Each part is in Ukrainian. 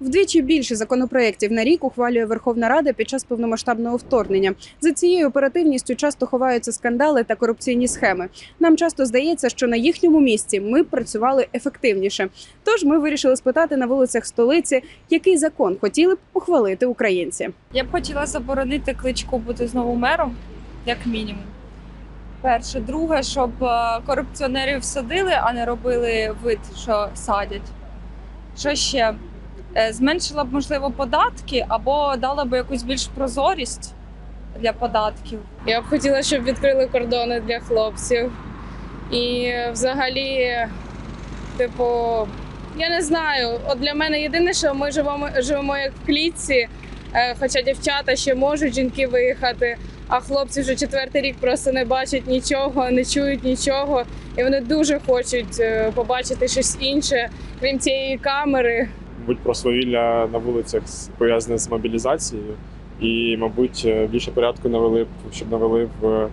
Вдвічі більше законопроєктів на рік ухвалює Верховна Рада під час повномасштабного вторгнення. За цією оперативністю часто ховаються скандали та корупційні схеми. Нам часто здається, що на їхньому місці ми працювали ефективніше. Тож ми вирішили спитати на вулицях столиці, який закон хотіли б ухвалити українці. Я б хотіла заборонити кличку бути знову мером, як мінімум. Перше, друге, щоб е, корупціонерів садили, а не робили вид, що садять. Що ще? Е, Зменшила б, можливо, податки або дала б якусь більш прозорість для податків. Я б хотіла, щоб відкрили кордони для хлопців. І взагалі, типу, я не знаю. От для мене єдине, що ми живемо, живемо як в клітці, е, хоча дівчата ще можуть жінки виїхати, а хлопці вже четвертий рік просто не бачать нічого, не чують нічого. І вони дуже хочуть е, побачити щось інше, крім цієї камери. Мабуть, про свавілля на вулицях пов'язане з мобілізацією. І, мабуть, е, більше порядку навели б, щоб навели в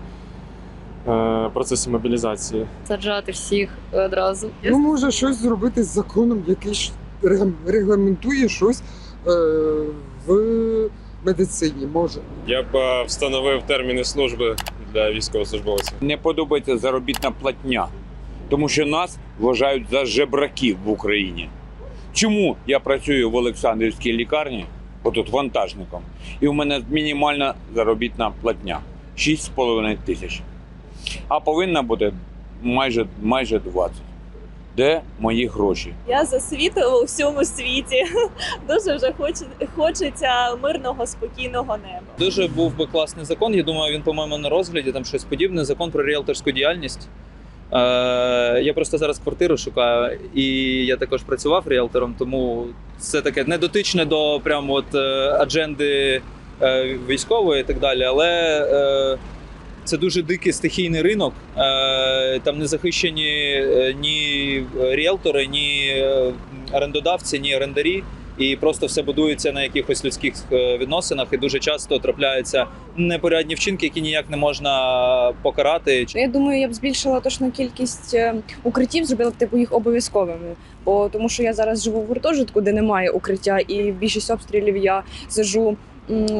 е, процесі мобілізації. саджати всіх одразу. Ну, може щось зробити з законом, який регламентує щось е, в медицині. Може. Я б е, встановив терміни служби для військовослужбовців. не подобається заробітна платня, тому що нас вважають за жебраків в Україні. Чому я працюю в Олександрівській лікарні, отут вантажником, і у мене мінімальна заробітна платня 6,5 тисяч, а повинна бути майже, майже 20. Де мої гроші? Я за світло у всьому світі. Дуже вже хоче, хочеться мирного, спокійного неба. Дуже був би класний закон. Я думаю, він, по-моєму, на розгляді там щось подібне. Закон про ріелторську діяльність. Е, я просто зараз квартиру шукаю, і я також працював ріелтором, тому це таке не дотичне до прямо от е, адженди е, військової і так далі. Але е, це дуже дикий стихійний ринок. Е, там не захищені е, ні ріелтори, ні е, орендодавці, ні орендарі і просто все будується на якихось людських е, відносинах, і дуже часто трапляються непорядні вчинки, які ніяк не можна покарати. Я думаю, я б збільшила точно кількість е, укриттів, зробила типу їх обов'язковими. Бо тому, що я зараз живу в гуртожитку, де немає укриття, і більшість обстрілів я сижу.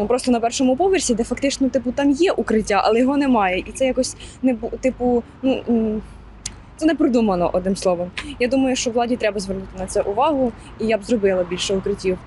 Просто на першому поверсі, де фактично типу там є укриття, але його немає. І це якось не типу, ну це не продумано одним словом. Я думаю, що владі треба звернути на це увагу, і я б зробила більше укриттів.